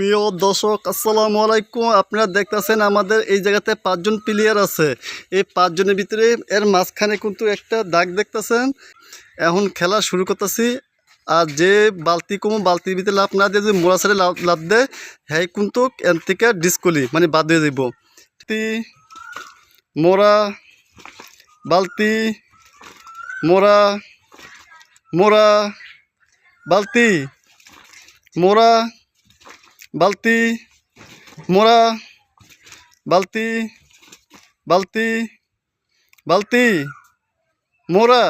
প্রিয় দর্শক, আসসালামু আলাইকুম। আপনারা দেখতেছেন আমাদের এই জায়গাতে পাঁচজন প্লেয়ার আছে। এই পাঁচজনের ভিতরে এর মাঝখানে কিন্তু একটা দাগ দেখতেছেন। এখন খেলা শুরু করতেছি। আর যে বালতি কমো, বালতির ভিতরে লাভ না দিয়ে যদি মোড়া সাইডে লাভ লাভ দেয় হ্যাঁ কিন্তু এন থেকে ডিসকলি মানে বাদ দিয়ে দিব। মোড়া, বালতি, মোড়া মোড়া, বালতি, মোড়া বালতি মোড়া বালতি বালতি বালতি মোড়া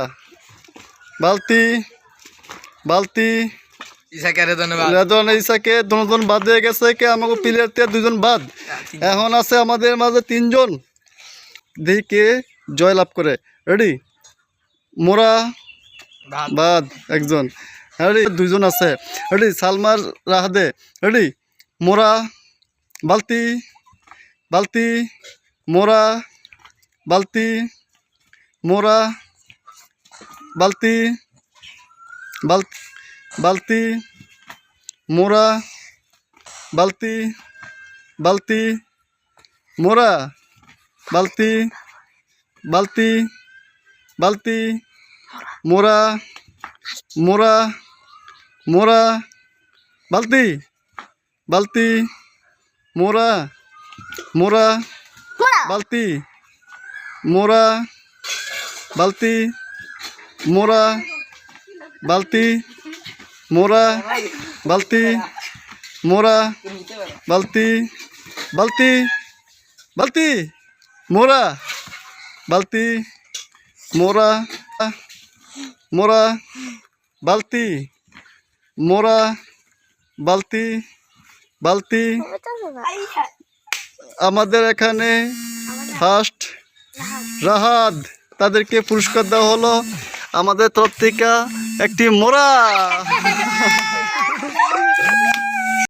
বালতি বালতি। রেদন ইসাকে দুজন বাদ গেছে কে আমাকে প্লেয়ার তে দুজন বাদ। এখন আছে আমাদের মাঝে তিনজন। দেখি জয় লাভ করে। রেডি মোরা বাদ। একজন। রেডি দুইজন আছে। রেডি সালমার রাহাদে। রেডি মোরা, বালতি বালতি, মোরা বালতি মোরা, বালতি, বাল, বালতি, মোরা, বালতি বালতি, মোরা, বালতি বালতি বালতি, মোরা মোরা মোরা, বালতি। বালতি মোরা মোরা বালতি মোরা বালতি মোরা বালতি মোরা বালতি মোরা বালতি বালতি বালতি মোরা বালতি মোরা মোরা বালতি মোরা বালতি বালতি। আমাদের এখানে ফার্স্ট রাহাদ তাদেরকে পুরস্কার দেওয়া হলো। আমাদের তরফ থেকে একটি মোরা।